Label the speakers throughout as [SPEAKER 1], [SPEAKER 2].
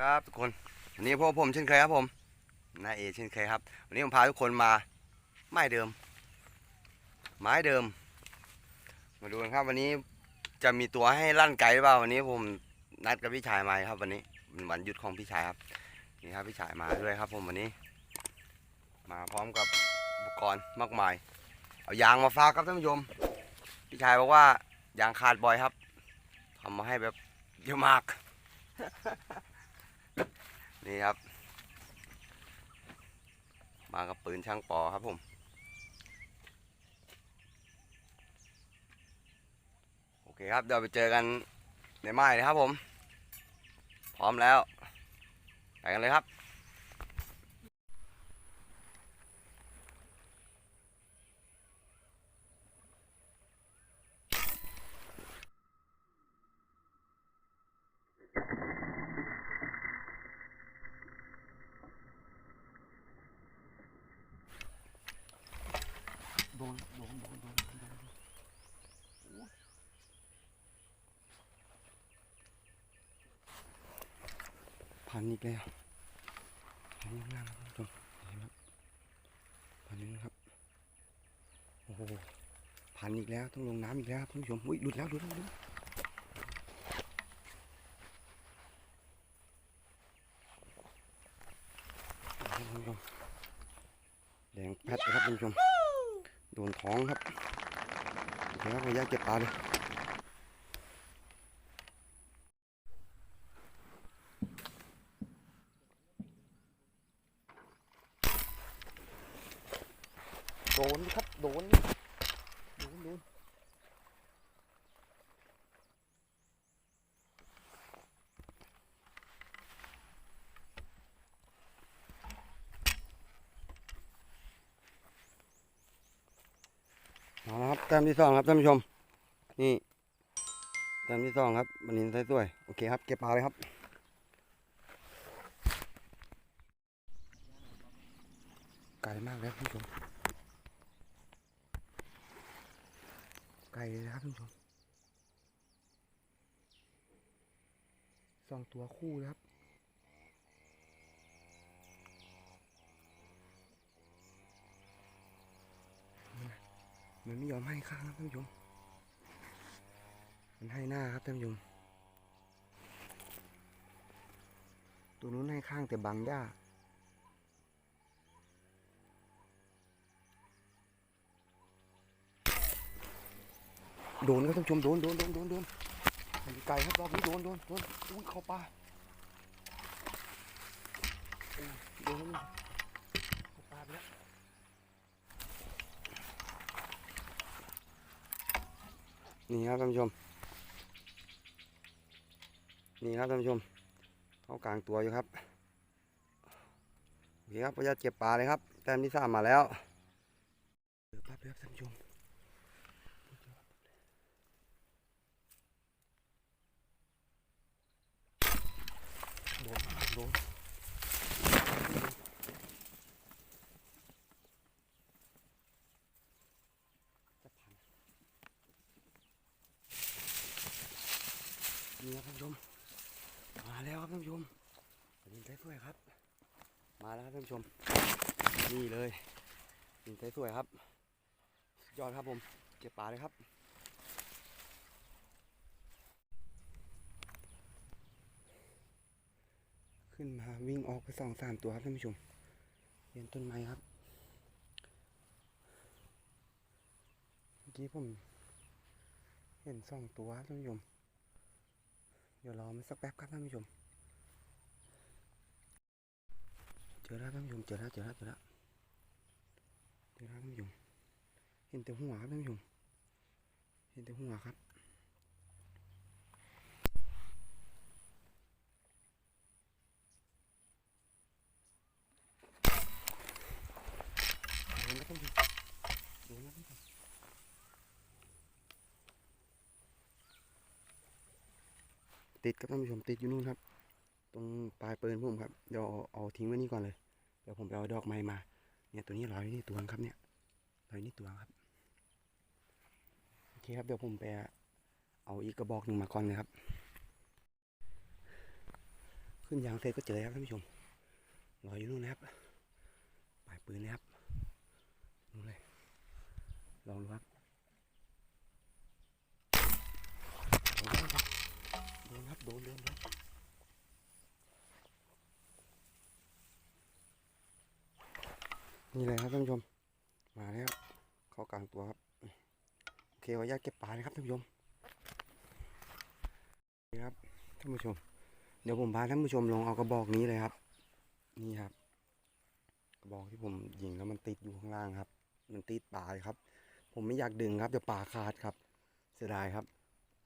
[SPEAKER 1] ครับทุกคนวันนี้พวกผมเช่นเคยครับผมนาเอเช่นเคยครับ วันนี้ผมพาทุกคนมาไม้เดิม ไม้เดิม มาดูกันครับ วันนี้จะมีตัวให้ลั่นไกลหรือเปล่าวันนี้ผมนัดกับพี่ชายมาครับ วันนี้เป็นวันหยุดของพี่ชายครับนี่ครับพี่ชายมาด้วยครับ ผมวันนี้ มาพร้อมกับอุปกรณ์มากมาย เอายางมาฝากครับท่านผู้ชมพี่ชายบอกว่ายางขาดบ่อยครับทำมาให้แบบเยอะมาก นี่ครับ มากับปืนช่างปอครับผมโอเคครับเดี๋ยวไปเจอกันในไม้นะครับผม พร้อมแล้วไปกันเลยครับ โดนโดนโดนโดนโดนพันอีกแล้วพันอีกแล้วครับท่านผู้ชมนี่ครับพันนี้นะครับโอ้โหพันอีกแล้วต้องลงน้ำอีกแล้วท่านผู้ชมอุ้ยหลุดแล้วหลุดแล้วหลุดแดงแพทนะครับท่านผู้ชม โดนท้องครับเคครับขออนุญาตเก็บปลาเลยโดนครับ โดน โดน โดน เอาละครับ แต้มที่สองครับท่านผู้ชม นี่แต้มที่สองครับมันนินไซสวยโอเคครับเก็บปลาเลยครับไกลมากแล้วท่านผู้ชมไกลเลยนะครับท่านผู้ชมสองตัวคู่เลยครับ มันไม่ยอมให้ข้างครับท่านผู้ชมมันให้หน้าครับท่านผู้ชมตัวนู้นให้ข้างแต่บังหญ้าโดนครับท่านผู้ชมโดนโดนโดนโดนโดนไกลครับรอบนี้โดนโดนโดนอุ้ยเข้าป่าโดนแล้วเข้าป่าไปแล้ว นี่ครับท่านผู้ชม นี่ครับท่านผู้ชมเขากลางตัวอยู่ครับโอเคครับพยาเก็บปลาเลยครับแต้มที่สามมาแล้วเดี๋ยวแป๊บเดียวครับท่านผู้ชม โดนโดนจะพัน นี่ครับท่านผู้ชม มาแล้วครับท่านผู้ชมยินใจสวยครับ มาแล้วครับท่านผู้ชม นี่เลยยินใจสวยครับ ยอดครับผม เก็บปลาเลยครับขึ้นมาวิ่งออกไปสองสามตัวครับท่านผู้ชมเห็นต้นไม้ครับเมื่อกี้ผมเห็นสองตัวครับท่านผู้ชม เดี๋ยวรอมันสักแป๊บครับท่านผู้ชม เจอแล้วท่านผู้ชม เจอแล้วเจอแล้วเจอแล้วเจอแล้วท่านผู้ชม เห็นแต่หัวครับท่านผู้ชม เห็นแต่หัวครับ โดนแล้วท่านผู้ชมโดนแล้วท่านผู้ชม ติดครับท่านผู้ชมติดอยู่นู่นครับ ตรงปลายปืนผมครับเดี๋ยวเอาเอาทิ้งไว้นี่ก่อนเลยเดี๋ยวผมไปเอาดอกไม้มา เนี่ยตัวนี้ลอยนี่ตัวครับเนี่ยลอยนี่ตัวครับโอเคครับเดี๋ยวผมไปเอาอีกกระบอกหนึ่งมาก่อนเลยครับ ขึ้นยางเสร็จก็เจอครับท่านผู้ชมรอยอยู่นู่นนะครับปลายปืนนะครับนู่นเลยลองดูครับโดนครับโดนครับโดนโดนโดน นี่เลยครับท่านผู้ชม มาแล้วเขากลางตัวครับโอเคขออนุญาตเก็บปลาเลยครับท่านผู้ชมนี่ครับท่านผู้ชม เดี๋ยวผมพาท่านผู้ชมลงเอากระบอกนี้เลยครับ นี่ครับ กระบอกที่ผมยิงแล้วมันติดอยู่ข้างล่างครับ มันติดปลาเลยครับ ผมไม่อยากดึงครับเดี๋ยวปลาขาดครับ เสียดายครับ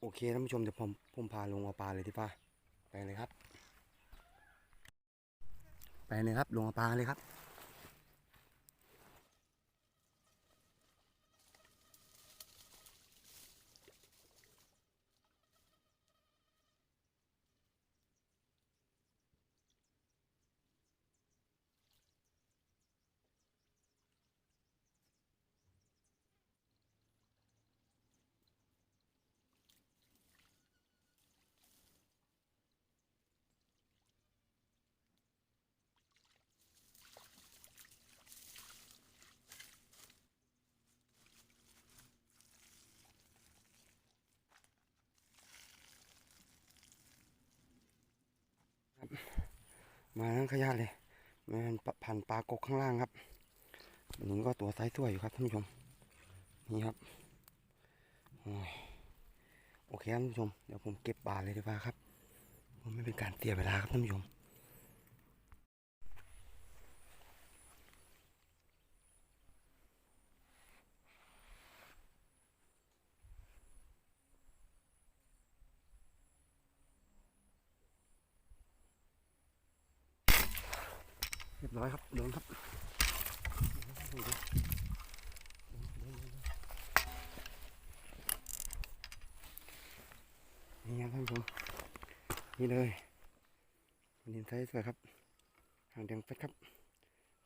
[SPEAKER 1] โอเคท่านผู้ชมเดี๋ยวผมผมพาลงเอาปลาเลยที่ป้าไปเลยครับ ไปเลยครับลงเอาปลาเลยครับ มาทั้งขยะเลยมันพันปลากกข้างล่างครับอันนี้ก็ตัวไซส์สวยอยู่ครับท่านผู้ชมนี่ครับโอเคครับท่านผู้ชมเดี๋ยวผมเก็บปลาเลยดีกว่าครับผมไม่เป็นการเสียเวลาครับท่านผู้ชม บร้อยครับโดนครับนี่ครับท่านผู้ชมนี่เลยมันดินไซส์สวยครับหางแดงเป็ดครับ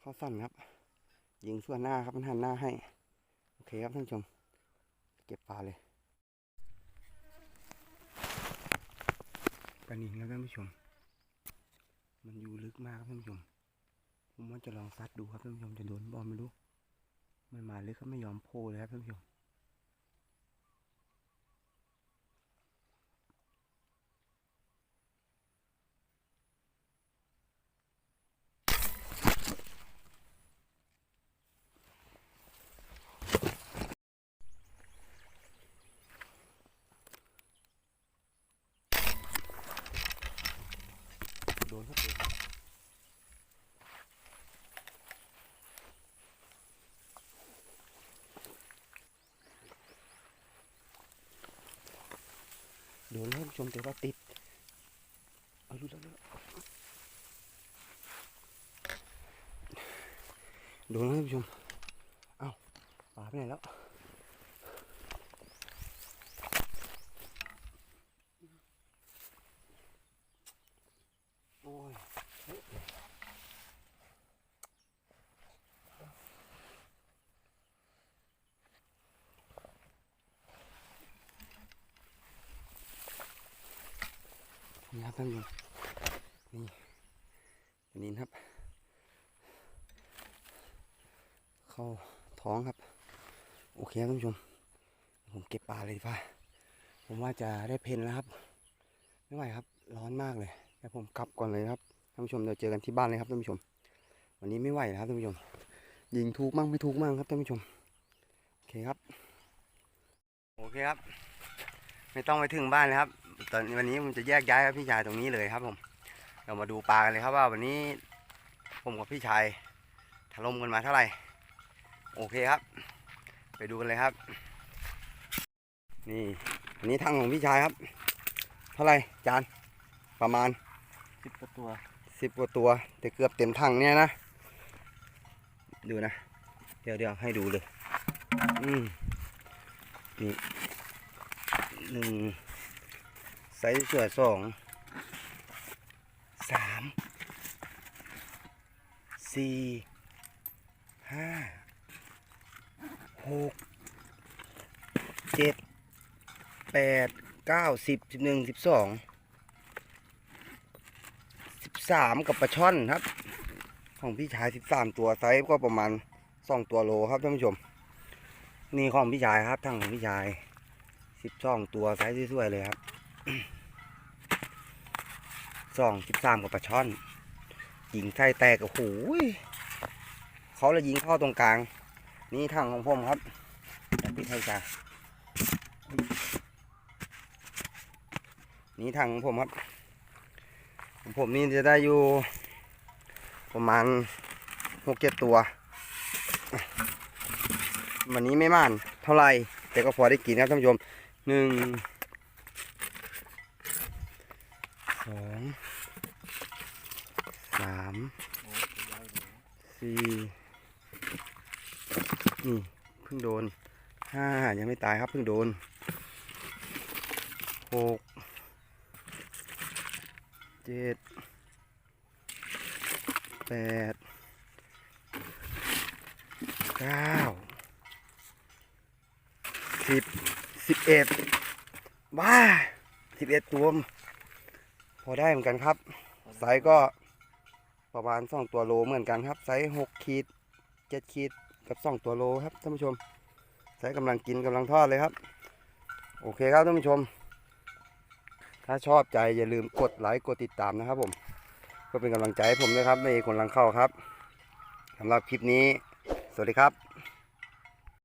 [SPEAKER 1] ข้อสั้นครับ ยิงส่วนหน้าครับมันหันหน้าให้ โอเคครับท่านผู้ชม เก็บปลาเลยปลาหนินแล้วท่านผู้ชม มันอยู่ลึกมากครับท่านผู้ชม ผมว่าจะลองซัดดูครับท่านผู้ชมจะโดนบอลไม่รู้ มันมาลึกก็ไม่ยอมโพลเลยครับท่านผู้ชม โดนครับโดนครับโดนแล้วท่าน ผู้ชมแต่ว่าติด เอาดูแล้วดูนะท่านผู้ชม เอ้าปลาไปไหนแล้ว โอ้ย นี่ครับท่านผู้ชมนี่อันนี้ครับ เข้าท้องครับ โอเคครับท่านผู้ชม ผมเก็บปลาเลยดีกว่าผมว่าจะได้เพนแล้วครับ ไม่ไหวครับ ร้อนมากเลยแต่ผมกลับก่อนเลยครับท่านผู้ชมเดี๋ยวเจอกันที่บ้านเลยครับท่านผู้ชม วันนี้ไม่ไหวแล้วครับท่านผู้ชม ยิงถูกมั่งไม่ถูกมั่งครับท่านผู้ชมโอเคครับ โอเคครับ ไม่ต้องไปถึงบ้านเลยครับ ตอนวันนี้ผมจะแยกย้ายกับพี่ชายตรงนี้เลยครับ ผม เรามาดูปลากันเลยครับว่าวันนี้ผมกับพี่ชายถล่มกันมาเท่าไหร่ โอเคครับ ไปดูกันเลยครับ นี่อันนี้ทั้งของพี่ชายครับ เท่าไหร่จานประมาณ
[SPEAKER 2] สิบกว่าตัว
[SPEAKER 1] สิบกว่าตัว แต่เกือบเต็มถังเนี่ยนะ ดูนะ เดี๋ยวเดี๋ยวให้ดูเลย อืมนี่หนึ่ง ไซส์เสือสองสามสี่ห้าหกเจ็ดแปดเก้าสิบสิบหนึ่งสิบสองสิบสามกับปลาช่อนครับ ของพี่ชายสิบสามตัวไซส์ก็ประมาณสองตัวโลครับท่านผู้ชม นี่ของพี่ชายครับทั้งของพี่ชายสิบสองตัวไซส์สวยๆเลยครับ สองสิบสามกับปลาช่อนยิงไส้แตกโอ้โหเขาเลยยิงเข้าตรงกลาง นี่ทางของผมครับจากพี่ไทยจ้านี่ทางของผมครับของผมนี่จะได้อยู่ ประมาณหกเจ็ดตัว วันนี้ไม่ม่านเท่าไหร่แต่ก็พอได้กินครับท่านผู้ชมหนึ่งส องสามสี่นี่เพิ่งโดนห้ายังไม่ตายครับเพิ่งโดนหกเจ็ดแปดเก้าสิบสิบเอ็ดบ้าสิบเอ็ดตัวม พอได้เหมือนกันครับไซส์ก็ประมาณสองตัวโลเหมือนกันครับไซส์หกขีดเจ็ดขีดกับสองตัวโลครับท่านผู้ชมไซส์กำลังกินกำลังทอดเลยครับ โอเคครับท่านผู้ชม ถ้าชอบใจอย่าลืมกดไลค์กดติดตามนะครับผมก็เป็นกำลังใจให้ผมด้วยครับในคนลังเข้าครับสำหรับคลิปนี้ สวัสดีครับ